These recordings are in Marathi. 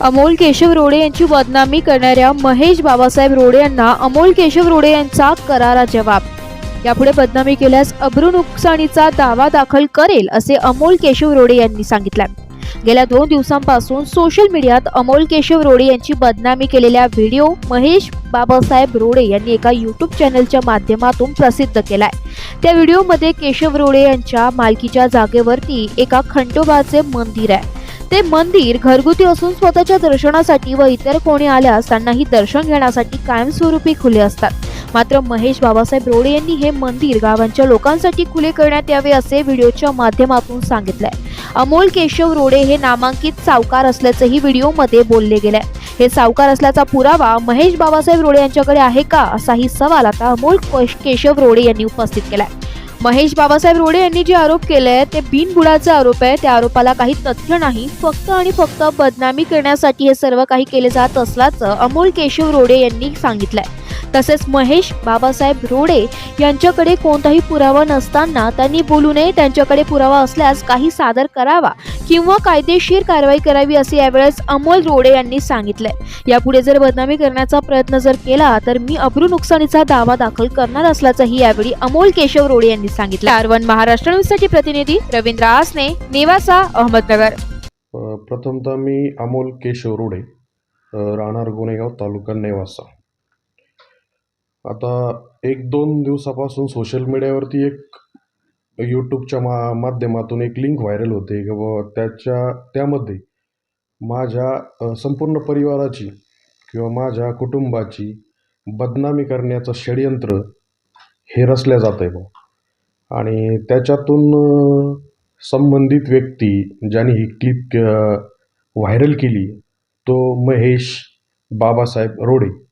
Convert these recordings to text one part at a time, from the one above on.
अमोल केशव रोडे यांची बदनामी करणाऱ्या महेश बाबासाहेब रोडे यांना अमोल केशव रोडे यांचा करारा जवाब यापुढे बदनामी केल्यास अब्रू नुकसानीचा दावा दाखल करेल असे अमोल केशव रोडे यांनी सांगितलं. गेल्या दोन दिवसांपासून सोशल मीडियात अमोल केशव रोडे यांची बदनामी केलेल्या व्हिडिओ महेश बाबासाहेब रोडे यांनी एका यूट्यूब चॅनलच्या माध्यमातून प्रसिद्ध केलाय. त्या व्हिडिओमध्ये केशव रोडे यांच्या मालकीच्या जागेवरती एका खंडोबाचे मंदिर आहे. ते मंदिर घरगुती असून स्वतःच्या दर्शनासाठी व इतर कोणी आल्यास त्यांनाही दर्शन घेण्यासाठी कायमस्वरूपी खुले असतात. मात्र महेश बाबासाहेब रोडे यांनी हे मंदिर गावांच्या लोकांसाठी खुले करण्यात यावे असे व्हिडिओच्या माध्यमातून सांगितलंय. अमोल केशव रोडे हे नामांकित सावकार असल्याचंही व्हिडिओमध्ये बोलले गेलंय. हे सावकार असल्याचा पुरावा महेश बाबासाहेब रोडे यांच्याकडे आहे का असाही सवाल आता अमोल केशव रोडे यांनी उपस्थित केलाय. महेश बाबासाहेब रोडे यांनी जे आरोप केले ते बिनबुडाचे आरोप आहे त्या आरोपाला काही तथ्य नाही. फक्त आणि फक्त बदनामी करण्यासाठी हे सर्व काही केले जात असल्याचं अमोल केशव रोडे यांनी सांगितलंय. तसेच महेश बाबासाहेब रोडे यांच्याकडे कोणताही पुरावा नसताना त्यांनी बोलू नये त्यांच्याकडे पुरावा असल्यास काही सादर करावा किंवा कायदेशीर कारवाई करावी असे यावेळेस अमोल रोडे यांनी सांगितले यापुढे जर बदनामी करण्याचा प्रयत्न जर केला तर मी अब्रू नुकसानीचा दावा दाखल करणार असल्याचंही यावेळी अमोल केशव रोडे यांनी सांगितलं आरवन महाराष्ट्र न्यूजसाठी प्रतिनिधी रवींद्र आसने नेवासा अहमदनगर. प्रथमतः मी अमोल केशव रोडे राहणार गुन्हेगाव तालुका नेवासा. आता एक दोन दिवसापासून सोशल मीडियावरती एक यूट्यूबच्या मा माध्यमातून एक लिंक व्हायरल होते की बुवा त्याच्या त्यामध्ये माझ्या संपूर्ण परिवाराची किंवा माझ्या कुटुंबाची बदनामी करण्याचं षडयंत्र हे रचल्या जात आहे बुवा आणि त्याच्यातून संबंधित व्यक्ती ज्याने ही क्लिप व्हायरल केली तो महेश बाबासाहेब रोडे.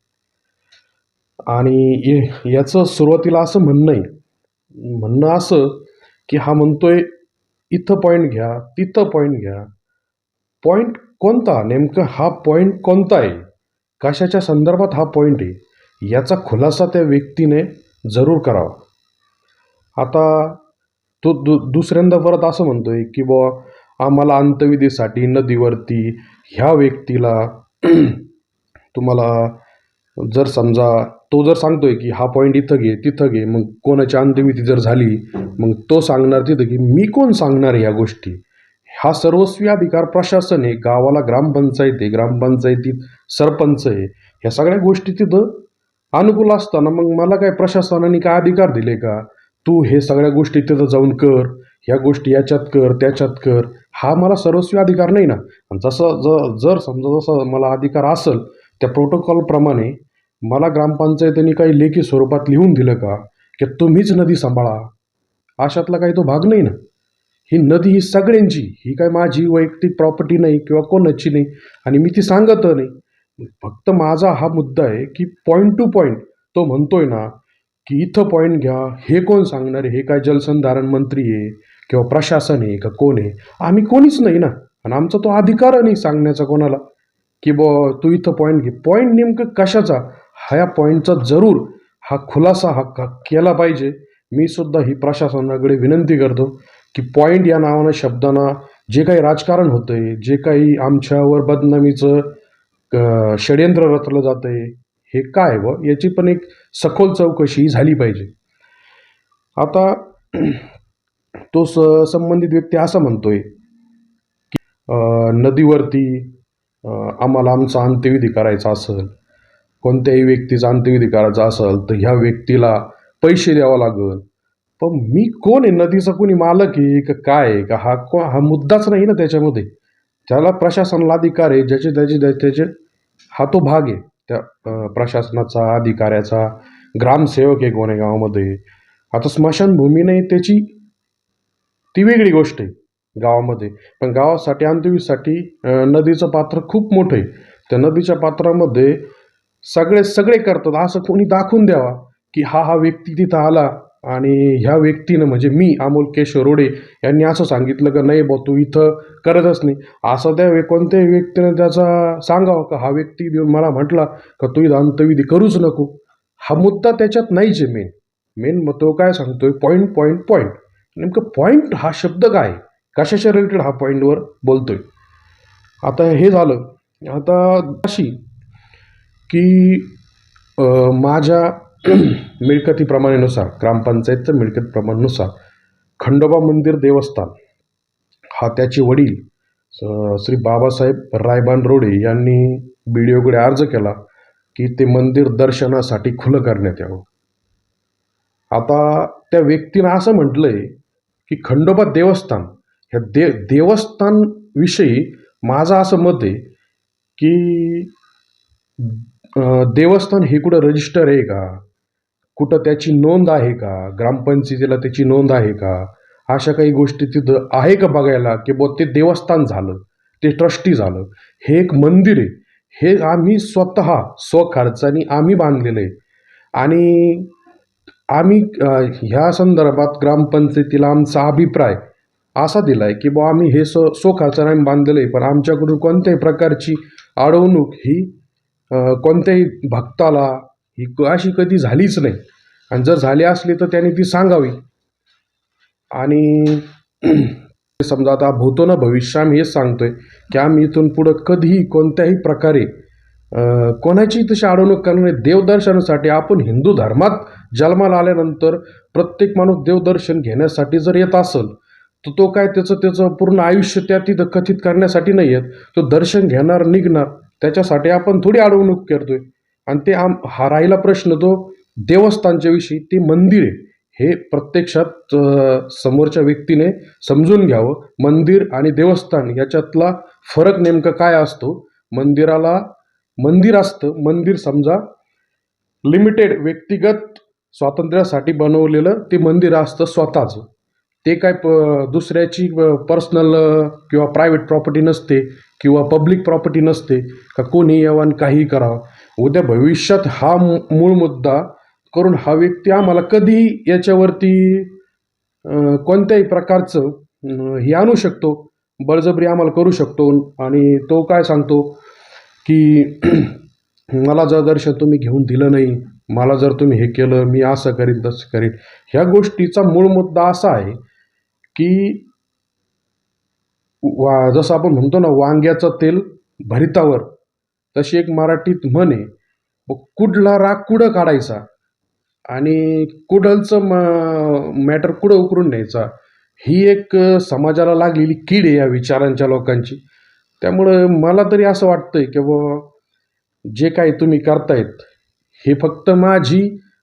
आणि याचं सुरुवातीला असं म्हणणं आहे. म्हणणं असं की हा म्हणतोय इथं पॉईंट घ्या तिथं पॉईंट घ्या. पॉईंट कोणता? नेमकं हा पॉईंट कोणता आहे? कशाच्या संदर्भात हा पॉईंट आहे? याचा खुलासा त्या व्यक्तीने जरूर करावा. आता तो दु दुसऱ्यांदा परत असं म्हणतोय की बुवा आम्हाला अंतविधीसाठी नदीवरती ह्या व्यक्तीला तुम्हाला जर समजा तो जर सांगतोय की हा पॉईंट इथं घे तिथं घे मग कोणाची अंतविधी जर झाली मग तो सांगणार तिथं की मी कोण सांगणार ह्या गोष्टी? हा सर्वस्वी अधिकार प्रशासन आहे गावाला ग्रामपंचायत आहे ग्रामपंचायतीत सरपंच आहे ह्या सगळ्या गोष्टी तिथं अनुकूल असताना मग मला काय प्रशासनाने काय अधिकार दिले का? तू हे सगळ्या गोष्टी तिथं जाऊन कर ह्या गोष्टी याच्यात कर त्याच्यात कर हा मला सर्वस्वी अधिकार नाही ना. जसं ज जर समजा जसं मला अधिकार असेल त्या प्रोटोकॉलप्रमाणे मला ग्रामपंचायतीने काही लेखी स्वरूपात लिहून दिलं का की तुम्हीच नदी सांभाळा? अशातला काही तो भाग नाही ना? ही नदी ही सगळ्यांची ही काय माझी वैयक्तिक प्रॉपर्टी नाही किंवा कोणाची नाही आणि मी ती सांगत नाही. फक्त माझा हा मुद्दा आहे की पॉईंट टू पॉईंट तो म्हणतोय ना की इथं पॉईंट घ्या हे कोण सांगणार आहे? हे काय जलसंधारण मंत्री आहे किंवा प्रशासन आहे का कोण आहे? आम्ही कोणीच नाही ना? आणि आमचा तो अधिकार नाही सांगण्याचा कोणाला की ब तू इथं पॉईंट घे. पॉईंट नेमकं कशाचा? ह्या पॉईंटचा जरूर हा खुलासा हा केला पाहिजे. मी सुद्धा ही प्रशासनाकडे विनंती करतो की पॉईंट या नावानं शब्दांना जे काही राजकारण होतं आहे जे काही आमच्यावर बदनामीचं षड्यंत्र षडयंत्र रचलं जातं आहे हे काय व याची पण एक सखोल चौकशी झाली पाहिजे. आता तो स संबंधित व्यक्ती असं म्हणतोय की नदीवरती आम्हाला आमचा अंत्यविधी करायचा असेल कोणत्याही व्यक्तीचा अंत्यविधी करायचा असेल तर ह्या व्यक्तीला पैसे द्यावं लागेल. पण मी कोण आहे? नदीचा कोणी मालक आहे का काय आहे? का हा को हा मुद्दाच नाही ना त्याच्यामध्ये. त्याला प्रशासनाला अधिकार आहे. ज्याचे त्याचे त्या- त्याचे हा तो भाग आहे. त्या प्रशासनाचा अधिकाऱ्याचा ग्रामसेवक आहे कोण्या गावामध्ये. आता स्मशानभूमी नाही त्याची ती वेगळी गोष्ट आहे गावामध्ये. पण गावासाठी अंत्यविधीसाठी नदीचं पात्र खूप मोठं आहे. त्या नदीच्या पात्रामध्ये सगळे सगळे करतात. असं कोणी दाखवून द्यावा की हा हा व्यक्ती तिथं आला आणि ह्या व्यक्तीनं म्हणजे मी अमोल केशव रोडे यांनी असं सांगितलं का नाही बा तू इथं करतच नाही. असं त्या कोणत्याही व्यक्तीनं त्याचा सांगावं का हा व्यक्ती देऊन मला म्हटला का तू दांतविधी करूच नको. हा मुद्दा त्याच्यात नाहीच आहे मेन मेन मग तो काय सांगतोय? पॉईंट पॉईंट पॉईंट नेमकं पॉईंट हा शब्द काय? कशाच्या रिलेटेड हा पॉईंटवर बोलतोय? आता हे झालं. आता अशी की माझ्या मिळकतीप्रमाणेनुसार ग्रामपंचायतचं मिळकत प्रमाणानुसार खंडोबा मंदिर देवस्थान हा त्याचे वडील श्री बाबासाहेब रायबान रोडे यांनी बी डी ओकडे अर्ज केला की ते मंदिर दर्शनासाठी खुलं करण्यात यावं. आता त्या व्यक्तीनं असं म्हटलं आहे की खंडोबा देवस्थान ह्या दे देवस्थानविषयी माझं असं मत आहे की देवस्थान हे कुठं रजिस्टर आहे का? कुठं त्याची नोंद आहे का? ग्रामपंचायतीला त्याची नोंद आहे का? अशा काही गोष्टी तिथं आहे का बघायला? की बुवा ते देवस्थान झालं ते ट्रस्टी झालं हे एक मंदिर आहे. हे आम्ही स्वतः स्वखर्चाने आम्ही बांधलेलं आहे. आणि आम्ही ह्या संदर्भात ग्रामपंचायतीला आमचा अभिप्राय असा दिला आहे की बुवा आम्ही हे स्व स्वखर्चाने आम्ही बांधलेलं आहे. पण आमच्याकडून कोणत्याही प्रकारची अडवणूक ही कोणत्याही भक्ताला ही अशी कधी झालीच नाही. आणि जर झाली असली तर त्याने ती सांगावी. आणि समजा आता भूतो ना भविष्य आम्ही हेच सांगतोय की आम्ही इथून पुढं कधीही कोणत्याही प्रकारे कोणाची तशी अडवणूक करणार नाही देवदर्शनासाठी आपण हिंदू धर्मात जन्माला आल्यानंतर प्रत्येक माणूस देवदर्शन घेण्यासाठी जर येत असेल तर तो काय त्याचं त्याचं पूर्ण आयुष्य त्या तिथं कथित करण्यासाठी नाही येत. तो दर्शन घेणार निघणार. त्याच्यासाठी आपण थोडी अडवणूक करतोय. आणि ते आम हा राहिला प्रश्न तो देवस्थानच्या विषयी ते मंदिर आहे हे प्रत्यक्षात समोरच्या व्यक्तीने समजून घ्यावं. मंदिर आणि देवस्थान याच्यातला फरक नेमका काय असतो? मंदिराला मंदिर असतं मंदिर समजा लिमिटेड व्यक्तिगत स्वातंत्र्यासाठी बनवलेलं ते मंदिर असतं स्वतःचं. ते काय प दुसऱ्याची पर्सनल किंवा प्रायव्हेट प्रॉपर्टी नसते. किंवा पब्लिक प्रॉपर्टी नसते का कोणी यावं आणि काहीही करावं. उद्या भविष्यात हा मू- मूळ मुद्दा करून हा व्यक्ती आम्हाला कधी याच्यावरती कोणत्याही प्रकारचं हे आणू शकतो. बळजबरी आम्हाला करू शकतो. आणि तो काय सांगतो की मला जर दर्शन तुम्ही घेऊन दिलं नाही मला जर तुम्ही हे केलं मी असं करीन तसं करीन. ह्या गोष्टीचा मूळ मुद्दा असा आहे की वा जसं आपण म्हणतो ना वांग्याचं तेल भरितावर तशी एक मराठीत म्हण आहे मग कुडला राग कुडं काढायचा? आणि कुडलचं म मॅटर कुडं उकरून न्यायचा? ही एक समाजाला लागलेली कीड आहे या विचारांच्या लोकांची. त्यामुळं मला तरी असं वाटतं आहे की बाबा जे काही तुम्ही करतायत हे फक्त माझी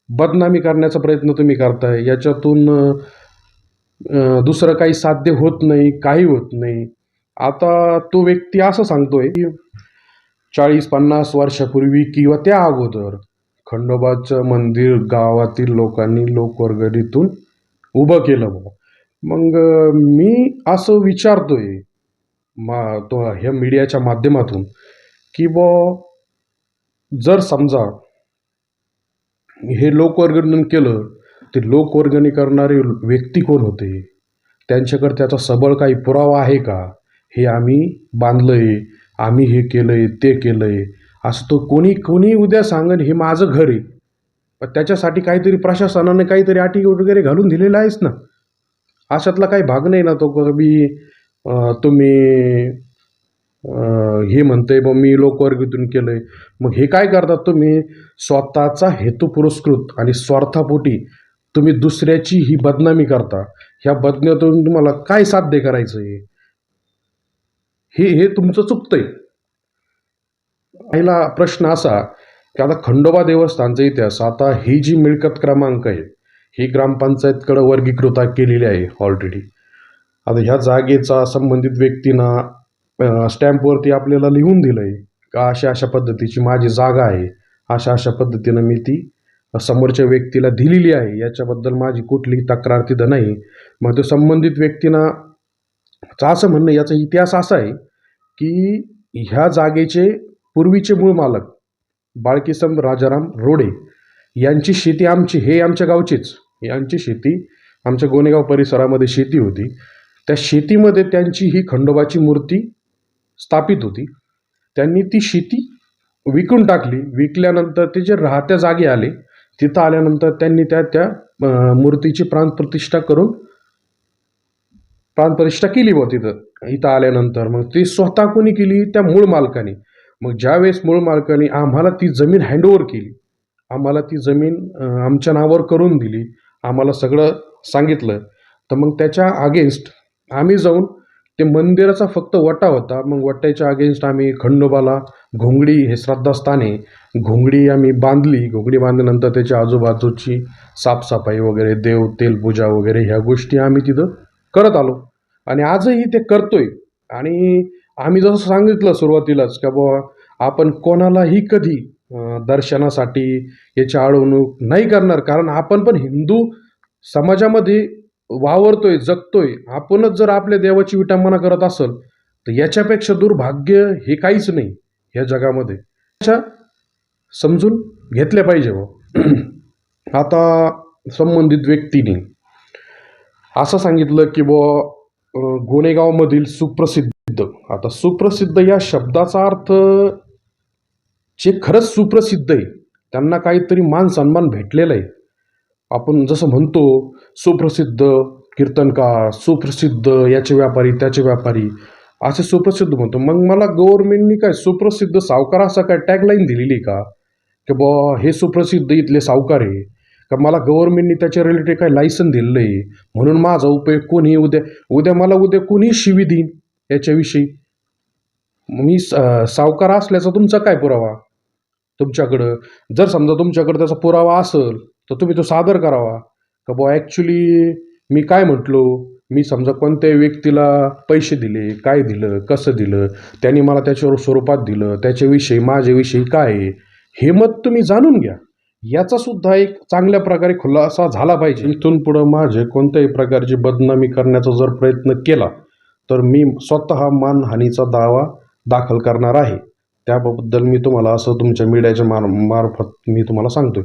बदनामी करण्याचा प्रयत्न तुम्ही करताय. याच्यातून दुसरं काही साध्य होत नाही काही होत नाही. आता तो व्यक्ती असं सांगतोय की चाळीस पन्नास वर्षापूर्वी किंवा त्या अगोदर खंडोबाचं मंदिर गावातील लोकांनी लोकवर्गणीतून उभं केलं बुवा. मग मी असं विचारतोय मा तो ह्या मीडियाच्या माध्यमातून की बुवा जर समजा हे लोकवर्गणीतून केलं ते लोकवर्गणी करणारे व्यक्ती कोण होते? त्यांच्याकडे त्याचा सबळ काही पुरावा आहे का? हे आम्ही बांधलं आहे आम्ही हे केलं आहे ते केलं आहे असं तो कोणी कोणी उद्या सांगन हे माझं घर आहे. पण त्याच्यासाठी काहीतरी प्रशासनाने काहीतरी अटी वगैरे घालून दिलेलं आहेच ना? अशातला काही भाग नाही ना तो कधी तुम्ही हे म्हणतंय बा मी लोकवर्गीतून केलं आहे मग हे काय करतात तुम्ही? स्वतःचा हेतू पुरस्कृत आणि स्वार्थापोटी तुम्ही दुसऱ्याची ही बदनामी करता ह्या बदन्यातून तुम्हाला काय साध्य करायचं आहे हे हे तुमचं चुकतंय. पहिला प्रश्न असा की आता खंडोबा देवस्थानचा इतिहास आता ही जी मिळकत क्रमांक आहे ही ग्रामपंचायतकडे वर्गीकृत केलेली आहे ऑलरेडी आता ह्या जागेचा संबंधित व्यक्तींना स्टॅम्पवरती आपल्याला लिहून दिलं आहे का अशा अशा पद्धतीची माझी जागा आहे अशा अशा पद्धतीनं मी ती समोरच्या व्यक्तीला दिलेली आहे याच्याबद्दल माझी कुठलीही तक्रार तिथं नाही. मग तो संबंधित व्यक्तींना चा असं म्हणणं याचा इतिहास असा आहे की ह्या जागेचे पूर्वीचे मूळ मालक बाळकिसम राजाराम रोडे यांची शेती आमची हे आमच्या गावचीच. यांची शेती आमच्या गोनेगाव परिसरामध्ये शेती होती. त्या शेतीमध्ये त्यांची ही खंडोबाची मूर्ती स्थापित होती. त्यांनी ती शेती विकून टाकली. विकल्यानंतर ते जे राहत्या जागे आले तिथं आल्यानंतर त्यांनी त्या त्या मूर्तीची मूर्तीची प्राणप्रतिष्ठा करून प्राणप्रतिष्ठा केली बुवा तिथं. इथं आल्यानंतर मग ती स्वतः कोणी केली? त्या मूळ मालकाने. मग ज्यावेळेस मूळ मालकाने आम्हाला ती जमीन हँडओव्हर केली आम्हाला ती जमीन आमच्या नावावर करून दिली आम्हाला सगळं सांगितलं तर मग त्याच्या अगेन्स्ट आम्ही जाऊन ते मंदिराचा फक्त वटा होता. मग वट्याच्या अगेन्स्ट आम्ही खंडोबाला घोंगडी हे श्रद्धास्थान आहे. घोंगडी आम्ही बांधली. घोंगडी बांधल्यानंतर त्याच्या आजूबाजूची साफसफाई वगैरे देव तेलपूजा वगैरे ह्या गोष्टी आम्ही तिथं करत आलो. आणि आजही ते करतोय. आणि आम्ही जसं सांगितलं सुरुवातीलाच का बुवा आपण कोणालाही कधी दर्शनासाठी याची अडवणूक नाही करणार. कारण आपण पण हिंदू समाजामध्ये वावरतोय जगतोय आपणच जर आपल्या देवाची विटंबना करत असेल तर याच्यापेक्षा दुर्भाग्य हे काहीच नाही ह्या जगामध्ये. अशा समजून घेतल्या पाहिजे बुवा आता संबंधित व्यक्तीने असं सांगितलं की बुवा गोनेगावमधील सुप्रसिद्ध आता सुप्रसिद्ध या शब्दाचा अर्थ जे खरंच सुप्रसिद्ध आहे त्यांना काहीतरी मान सन्मान भेटलेला आहे. आपण जसं म्हणतो सुप्रसिद्ध कीर्तनकार सुप्रसिद्ध याचे व्यापारी त्याचे व्यापारी असे सुप्रसिद्ध म्हणतो. मग मला गव्हर्नमेंटनी काय सुप्रसिद्ध सावकार असा काय टॅगलाईन दिलेली का? की बुवा हे सुप्रसिद्ध इथले सावकार आहे. का मला गव्हर्नमेंटनी त्याच्या रिलेटेड काय लायसन दिलेलं आहे. म्हणून माझा उपयोग कोणी उद्या उद्या मला उद्या कोणी शिवी देईन याच्याविषयी. मी सावकार असल्याचा तुमचा काय पुरावा? तुमच्याकडं जर समजा तुमच्याकडं त्याचा पुरावा असेल तर तुम्ही तो सादर करावा. का बुवा ॲक्च्युली मी काय म्हटलो? मी समजा कोणत्याही व्यक्तीला पैसे दिले काय दिलं कसं दिलं त्यांनी मला त्याच्या स्वरूपात दिलं त्याच्याविषयी माझ्याविषयी काय आहे हे मत तुम्ही जाणून घ्या. याचा सुद्धा एक चांगल्या प्रकारे खुलासा झाला पाहिजे. इथून पुढं माझे कोणत्याही प्रकारची बदनामी करण्याचा जर प्रयत्न केला तर मी स्वतः मानहानीचा दावा दाखल करणार आहे. त्याबद्दल मी तुम्हाला असं तुमच्या मीडियाच्या मार मार्फत मी तुम्हाला सांगतोय.